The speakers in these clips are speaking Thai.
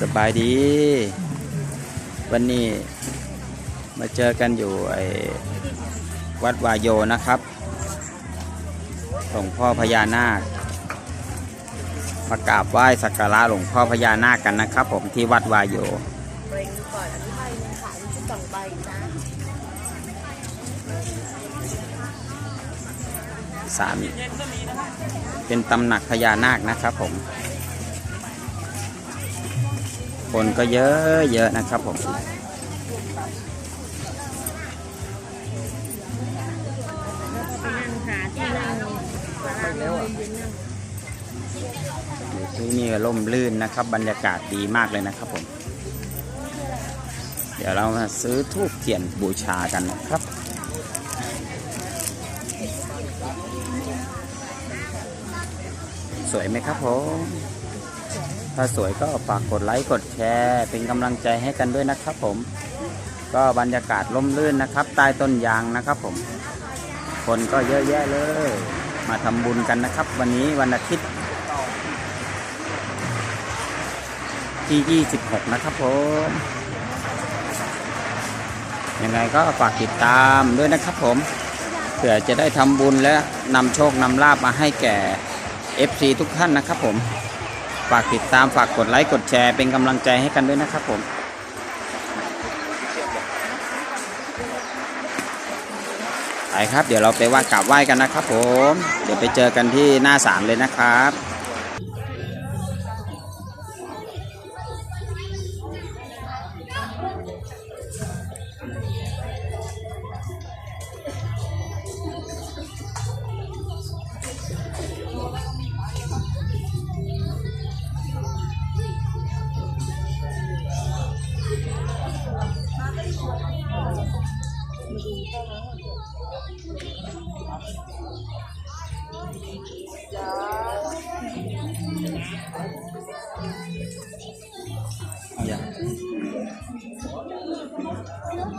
สบายดี วันนี้มาเจอกันอยู่ไอ้วัดวายโยนะครับหลวงพ่อพญานาคมากราบไหว้สักการะหลวงพ่อพญานาคกันนะครับ ผมที่วัดวายโยเบรงดูก่อนอันนี้ใบหนึงค่ะอันนี้ชุดสองใบนะสามเป็นตำหนักพญานาคนะครับผม คนก็เยอะเยอะนะครับผมที่นั่งศาลานั่งเย็นๆนั่งที่ก็ร่มรื่นนะครับ บรรยากาศดีมากเลยนะครับผม เดี๋ยวเรามาซื้อทูบเทียนบูชากันนะครับสวยไหมครับผม ถ้าสวยก็ฝากกดไลค์กดแชร์ เป็นกำลังใจให้กันด้วยนะครับผม ก็บรรยากาศร่มรื่นนะครับใต้ต้นยางนะครับผม คนก็เยอะแยะเลย มาทำบุญกันนะครับ วันนี้วันอาทิตย์ที่ 26 นะครับผมยังไงก็ฝากติดตามด้วยนะครับผมเผื่อจะได้ทำบุญและนำโชคนำลาบมาให้แก่ FC ทุกท่านนะครับผม ฝากติดตามฝากกดไลค์กดแชร์เป็นกำลังใจให้กันด้วยนะครับผมไปครับ เดี๋ยวเราไปว่ากราบไหว้กันนะครับผม เดี๋ยวไปเจอกันที่หน้าศาลเลยนะครับ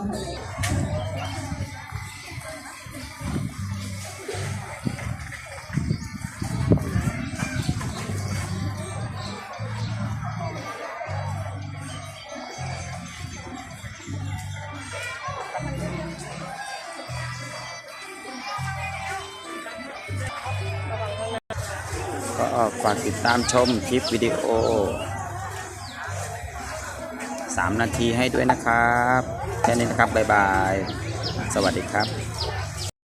อ ก็ฝากติดตามชมคลิปวิดีโอ 3 นาทีให้ด้วยนะครับ แค่นี้นะครับ บ๊ายบาย สวัสดีครับ